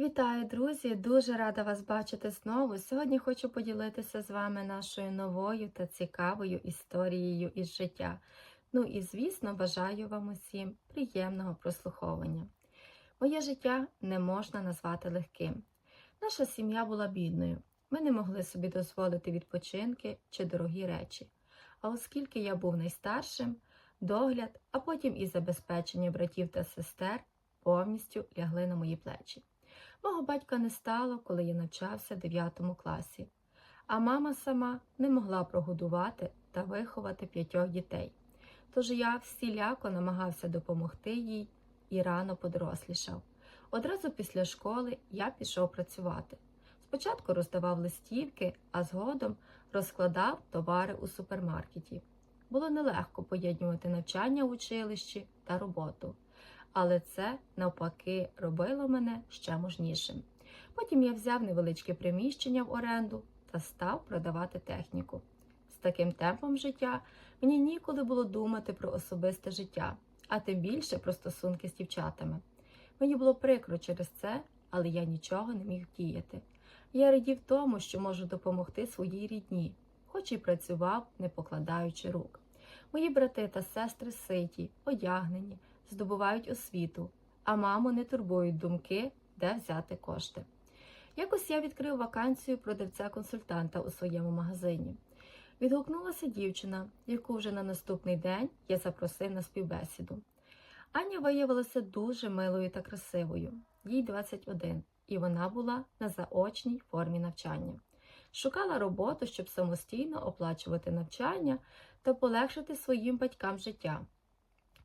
Вітаю, друзі! Дуже рада вас бачити знову. Сьогодні хочу поділитися з вами нашою новою та цікавою історією із життя. Ну і, звісно, бажаю вам усім приємного прослуховування. Моє життя не можна назвати легким. Наша сім'я була бідною. Ми не могли собі дозволити відпочинки чи дорогі речі. А оскільки я був найстаршим, догляд, а потім і забезпечення братів та сестер повністю лягли на мої плечі. Мого батька не стало, коли я навчався в 9 класі, а мама сама не могла прогодувати та виховати п'ятьох дітей. Тож я всіляко намагався допомогти їй і рано подорослішав. Одразу після школи я пішов працювати. Спочатку роздавав листівки, а згодом розкладав товари у супермаркеті. Було нелегко поєднувати навчання в училищі та роботу але це навпаки робило мене ще мужнішим. Потім я взяв невеличке приміщення в оренду та став продавати техніку. З таким темпом життя мені ніколи було думати про особисте життя, а тим більше про стосунки з дівчатами. Мені було прикро через це, але я нічого не міг діяти. Я радів тому, що можу допомогти своїй рідні, хоч і працював, не покладаючи рук. Мої брати та сестри ситі, одягнені, здобувають освіту, а маму не турбують думки, де взяти кошти. Якось я відкрив вакансію продавця-консультанта у своєму магазині. Відгукнулася дівчина, яку вже на наступний день я запросив на співбесіду. Аня виявилася дуже милою та красивою, їй 21, і вона була на заочній формі навчання. Шукала роботу, щоб самостійно оплачувати навчання та полегшити своїм батькам життя.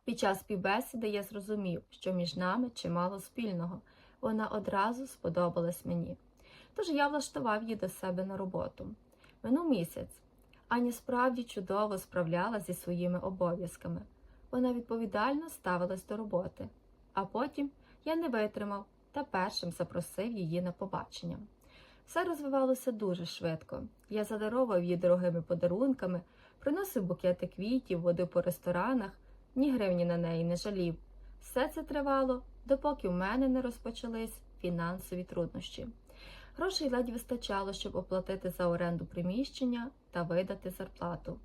Під час співбесіди я зрозумів, що між нами чимало спільного. Вона одразу сподобалась мені. Тож я влаштував її до себе на роботу. Минув місяць. Аня справді чудово справлялася зі своїми обов'язками. Вона відповідально ставилась до роботи. А потім я не витримав та першим запросив її на побачення. Все розвивалося дуже швидко. Я задаровував її дорогими подарунками, приносив букети квітів, водив по ресторанах ні гривні на неї не жалів. Все це тривало, допоки в мене не розпочались фінансові труднощі. Грошей ледь вистачало, щоб оплатити за оренду приміщення та видати зарплату.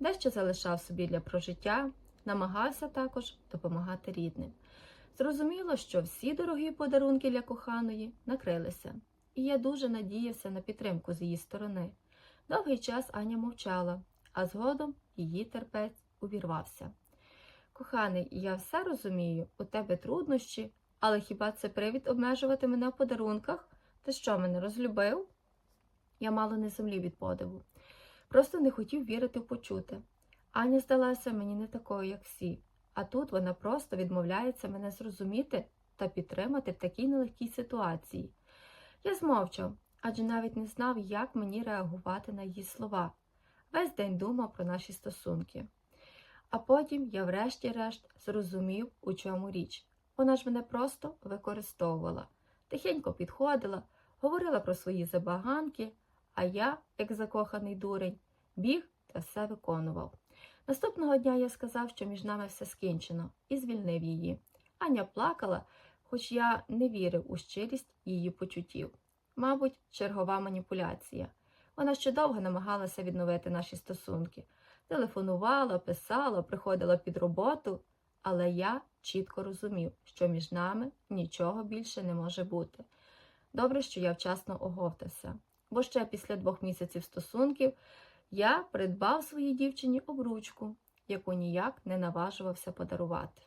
Дещо залишав собі для прожиття, намагався також допомагати рідним. Зрозуміло, що всі дорогі подарунки для коханої накрилися, і я дуже надіявся на підтримку з її сторони. Довгий час Аня мовчала, а згодом її терпець увірвався. Коханий, я все розумію, у тебе труднощі, але хіба це привід обмежувати мене в подарунках? Ти що мене розлюбив? Я мало не землі від подиву. Просто не хотів вірити в почуте. Аня здалася мені не такою, як всі, а тут вона просто відмовляється мене зрозуміти та підтримати в такій нелегкій ситуації. Я змовчав, адже навіть не знав, як мені реагувати на її слова. Весь день думав про наші стосунки. А потім я, врешті-решт, зрозумів, у чому річ. Вона ж мене просто використовувала, тихенько підходила, говорила про свої забаганки, а я, як закоханий дурень, біг та все виконував. Наступного дня я сказав, що між нами все скінчено, і звільнив її. Аня плакала, хоч я не вірив у щирість її почуттів. Мабуть, чергова маніпуляція. Вона ще довго намагалася відновити наші стосунки телефонувала, писала, приходила під роботу, але я чітко розумів, що між нами нічого більше не може бути. Добре, що я вчасно оговтався, бо ще після двох місяців стосунків я придбав своїй дівчині обручку, яку ніяк не наважувався подарувати.